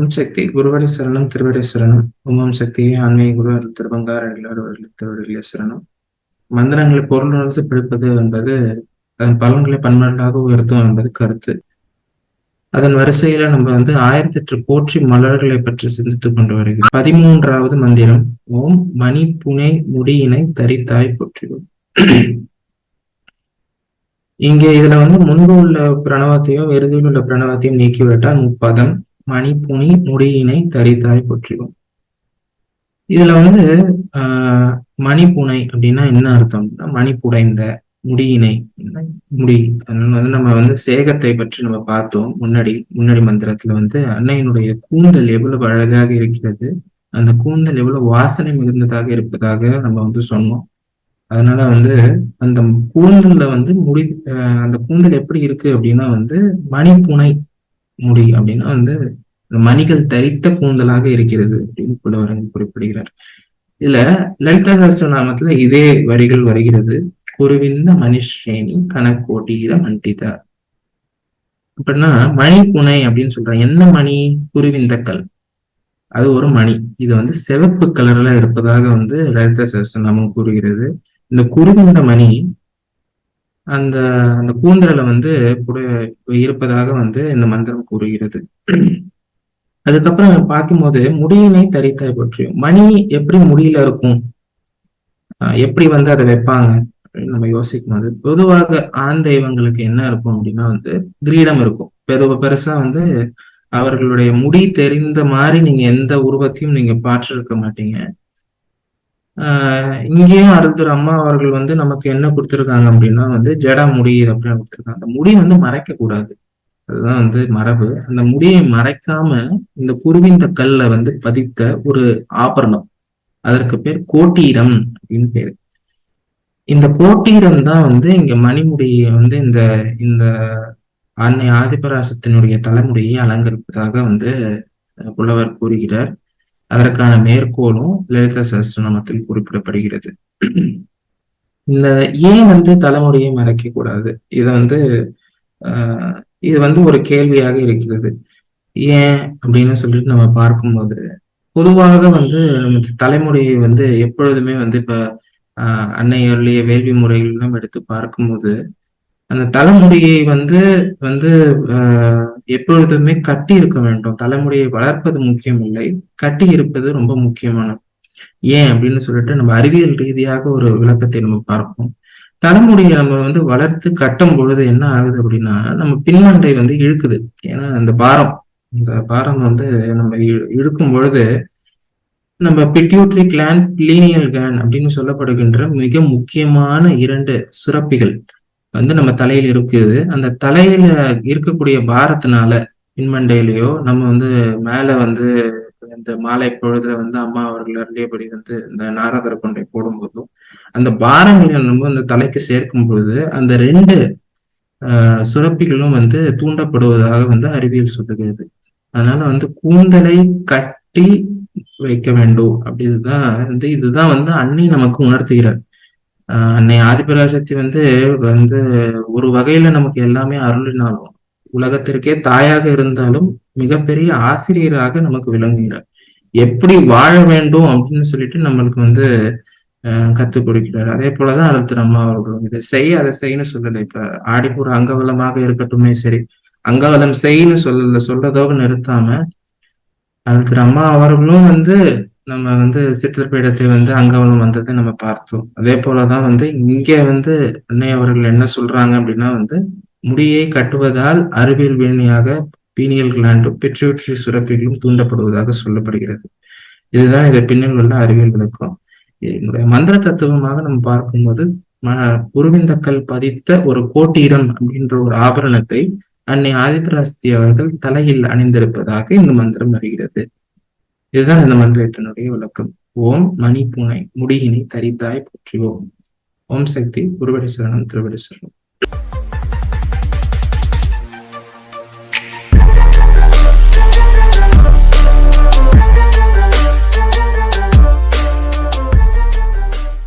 ஓம் சக்தி குருவடி சரணம் திருவடி சரணம். ஓம் சக்தியை ஆன்மீக குருவர் அருள் திருவடிகளே சரணம். மந்திரங்களை பொருள் உணர்ந்து பிடிப்பது என்பது அதன் பலன்களை பன்மடங்காக உயர்த்தும் என்பது கருத்து. அதன் வரிசையில நம்ம வந்து ஆயிரத்தி எட்டு போற்றி மலர்களை பற்றி சிந்தித்துக் கொண்டு வருகிறோம். பதிமூன்றாவது மந்திரம் ஓம் மணி புனை முடியினை தரித்தாய் போற்றுவோம் இங்கே இதுல வந்து முன்பு உள்ள பிரணவத்தையும் இறுதியில் உள்ள பிரணவத்தையும் நீக்கிவிட்டால் முப்பதம். மணி முடியினை தரித்தாய் போற்றுவோம் இதுல வந்து ஆஹ் மணிப்புனை அப்படின்னா என்ன அர்த்தம்? மணி புடைந்த முடியினை முடி வந்து நம்ம வந்து சேகத்தை பற்றி நம்ம பார்த்தோம். முன்னாடி முன்னாடி மந்திரத்துல வந்து அன்னையினுடைய கூந்தல் எவ்வளவு அழகாக இருக்கிறது அந்த கூந்தல் எவ்வளவு வாசனை மிகுந்ததாக இருப்பதாக நம்ம வந்து சொன்னோம். அதனால வந்து அந்த கூந்தல்ல வந்து முடி அந்த கூந்தல் எப்படி இருக்கு அப்படின்னா வந்து மணிப்புனை முடி அப்படின்னா வந்து மணிகள் தரித்த கூந்தலாக இருக்கிறது அப்படின்னு புலவரங்கு குறிப்பிடுகிறார். இதுல லலிதா நாமத்துல இதே வரிகள் வருகிறது. குருவிந்த மணிஷ்ரேணி கணக்கோட்டியில மண்டிதார் அப்படின்னா மணி புனை அப்படின்னு சொல்றாங்க. என்ன மணி? குருவிந்தக்கல் அது ஒரு மணி. இது வந்து சிவப்பு கலர்ல இருப்பதாக வந்து லலிதா நாமம் கூறுகிறது. இந்த குருவிந்த மணி அந்த அந்த கூந்தலை வந்து இருப்பதாக வந்து இந்த மந்திரம் கூறுகிறது. அதுக்கப்புறம் பார்க்கும்போது முடியினை தரித்தாய் பற்றியும் மணி எப்படி முடியில இருக்கும்? எப்படி வந்து அதை வைப்பாங்க? நம்ம யோசிக்கும் போது பொதுவாக ஆண் தெய்வங்களுக்கு என்ன இருக்கும் அப்படின்னா வந்து கிரீடம் இருக்கும். பெரு பெருசா வந்து அவர்களுடைய முடி தெரிந்த மாதிரி நீங்க எந்த உருவத்தையும் நீங்க பாற்றிருக்க மாட்டீங்க. இங்கேயும் அருள்தர் அம்மா அவர்கள் வந்து நமக்கு என்ன கொடுத்துருக்காங்க அப்படின்னா வந்து ஜடா முடி அப்படின்னு கொடுத்துருக்காங்க. அந்த முடி வந்து மறைக்க கூடாது அதுதான் வந்து மரபு. அந்த முடியை மறைக்காம இந்த குருவிந்த கல்ல வந்து பதித்த ஒரு ஆபரணம். அதற்கு பேர் கோட்டீரம் அப்படின்னு பேரு. இந்த கோட்டீரம் தான் வந்து இங்க மணிமுடியை வந்து இந்த இந்த அன்னை ஆதிபராசத்தினுடைய தலைமுடியை அலங்கரிப்பதாக வந்து புலவர் கூறுகிறார். அதற்கான மேற்கோளும் லலிதா சஹசிரநாமத்தில் குறிப்பிடப்படுகிறது. இந்த ஏன் வந்து தலைமுடியை மறைக்க கூடாது. இதை வந்து ஆஹ் இது வந்து ஒரு கேள்வியாக இருக்கிறது. ஏன் அப்படின்னு சொல்லிட்டு நம்ம பார்க்கும்போது பொதுவாக வந்து நமக்கு தலைமுறையை வந்து எப்பொழுதுமே வந்து இப்ப ஆஹ் அன்னை அருளிய வேள்வி முறைகளிலும் எடுத்து பார்க்கும்போது அந்த தலைமுடியை வந்து வந்து எப்பொழுதுமே கட்டி இருக்க வேண்டும். தலைமுடியை வளர்ப்பது முக்கியம் இல்லை கட்டி இருப்பது ரொம்ப முக்கியமானது. ஏன் அப்படின்னு சொல்லிட்டு நம்ம அறிவியல் ரீதியாக ஒரு விளக்கத்தை நம்ம பார்ப்போம். தலைமுடியை நம்ம வந்து வளர்த்து கட்டும் பொழுது என்ன ஆகுது அப்படின்னா நம்ம பின்மண்டை வந்து இழுக்குது. ஏன்னா அந்த பாரம் இந்த பாரம் வந்து நம்ம இழுக்கும் பொழுது நம்ம பிட்யூட்ரி கிளான் பிளீனியல் கேன் அப்படின்னு சொல்லப்படுகின்ற மிக முக்கியமான இரண்டு சுரப்பிகள் வந்து நம்ம தலையில இருக்குது. அந்த தலையில இருக்கக்கூடிய பாரத்தினால பின்மண்டையிலேயோ நம்ம வந்து மேல வந்து இந்த மாலை பொழுதுல வந்து அம்மா அவர்கள் அருளியபடி வந்து இந்த நாரதர் கொண்டை போடும்போதும் அந்த பாரங்கள் நம்ம அந்த தலைக்கு சேர்க்கும் பொழுது அந்த ரெண்டு ஆஹ் சுரப்பிகளும் வந்து தூண்டப்படுவதாக வந்து அறிவியல் சொல்லுகிறது. அதனால வந்து கூந்தலை கட்டி வைக்க வேண்டும். அப்படிதான் வந்து இதுதான் வந்து அன்னை நமக்கு உணர்த்துகிறார் அன்னை ஆதிபராசக்தி வந்து வந்து ஒரு வகையில நமக்கு எல்லாமே அருளினாலும் உலகத்திற்கே தாயாக இருந்தாலும் மிகப்பெரிய ஆசிரியராக நமக்கு விளங்குகிறார். எப்படி வாழ வேண்டும் அப்படின்னு சொல்லிட்டு நம்மளுக்கு வந்து கத்துக் கொடுக்கிறார். அதே போலதான் அழுத்தர் அம்மா அவர்களும் இதை செய் அதை செய்யணும் சொல்லலை. இப்ப ஆடிப்பூர் அங்கவலமாக இருக்கட்டுமே சரி அங்கவலம் செய்ன்னு சொல்லல சொல்றதோடு நிறுத்தாம அழுத்தர் அம்மா அவர்களும் வந்து நம்ம வந்து சித்திரப்பீடத்தை வந்து அங்கவனம் வந்ததை நம்ம பார்த்தோம். அதே போலதான் வந்து இங்க வந்து அன்னை அவர்கள் என்ன சொல்றாங்க அப்படின்னா வந்து முடியை கட்டுவதால் அறிவியல் வீணியாக பீனியல் கிளாண்டும் பெட்ரியூட்ரி சுரப்பிகளும் தூண்டப்படுவதாக சொல்லப்படுகிறது. இதுதான் இதை பின்னில் உள்ள அறிவியல் விளக்கம். என்னுடைய மந்திர தத்துவமாக நம்ம பார்க்கும்போது குருவிந்தக்கல் பதித்த ஒரு கோட்டீரம் அப்படின்ற ஒரு ஆபரணத்தை அன்னை ஆதிபராஸ்தி அவர்கள் தலையில் அணிந்திருப்பதாக இந்த மந்திரம் வருகிறது. இதுதான் இந்த மந்திரத்தினுடைய விளக்கம். ஓம் மணி பூனை முடிகினை தரித்தாய் போற்றுவோம். ஓம் சக்தி குருவடி சரணம் திருவடி சரணம்